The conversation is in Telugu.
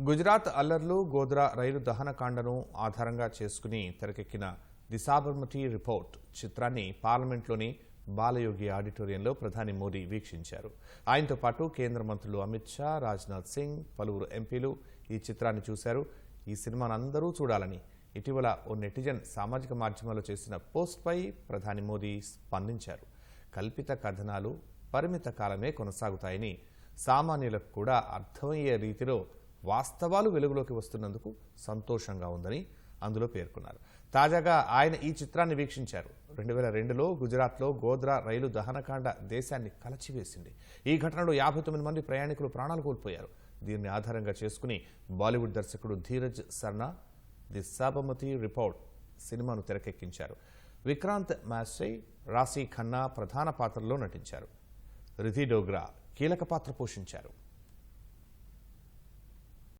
గుజరాత్ అల్లర్లు గోద్రా రైలు దహనకాండను ఆధారంగా చేసుకుని తెరకెక్కిన ది సాబర్మతి రిపోర్ట్ చిత్రాన్ని పార్లమెంట్లోని బాలయోగి ఆడిటోరియంలో ప్రధాని మోదీ వీక్షించారు. ఆయనతో పాటు కేంద్ర మంత్రులు అమిత్ షా రాజ్నాథ్ సింగ్ పలువురు ఎంపీలు ఈ చిత్రాన్ని చూశారు. ఈ సినిమాను అందరూ చూడాలని ఇటీవల ఓ నెటిజన్ సామాజిక మాధ్యమాల్లో చేసిన పోస్ట్పై ప్రధాని మోదీ స్పందించారు. కల్పిత కథనాలు పరిమిత కాలమే కొనసాగుతాయని సామాన్యులకు కూడా అర్థమయ్యే రీతిలో వాస్తవాలు వెలుగులోకి వస్తున్నందుకు సంతోషంగా ఉందని అందులో పేర్కొన్నారు. తాజాగా ఆయన ఈ చిత్రాన్ని వీక్షించారు. రెండు వేల రెండులో గుజరాత్లో గోద్రా రైలు దహనకాండ దేశాన్ని కలచివేసింది. ఈ ఘటనలో యాభై తొమ్మిది మంది ప్రయాణికులు ప్రాణాలు కోల్పోయారు. దీన్ని ఆధారంగా చేసుకుని బాలీవుడ్ దర్శకుడు ధీరజ్ సర్నా ది సాబమతి రిపోర్ట్ సినిమాను తెరకెక్కించారు. విక్రాంత్ మాస్టై రాశీ ఖన్నా ప్రధాన పాత్రలో నటించారు. రిధి డోగ్రా కీలక పాత్ర పోషించారు.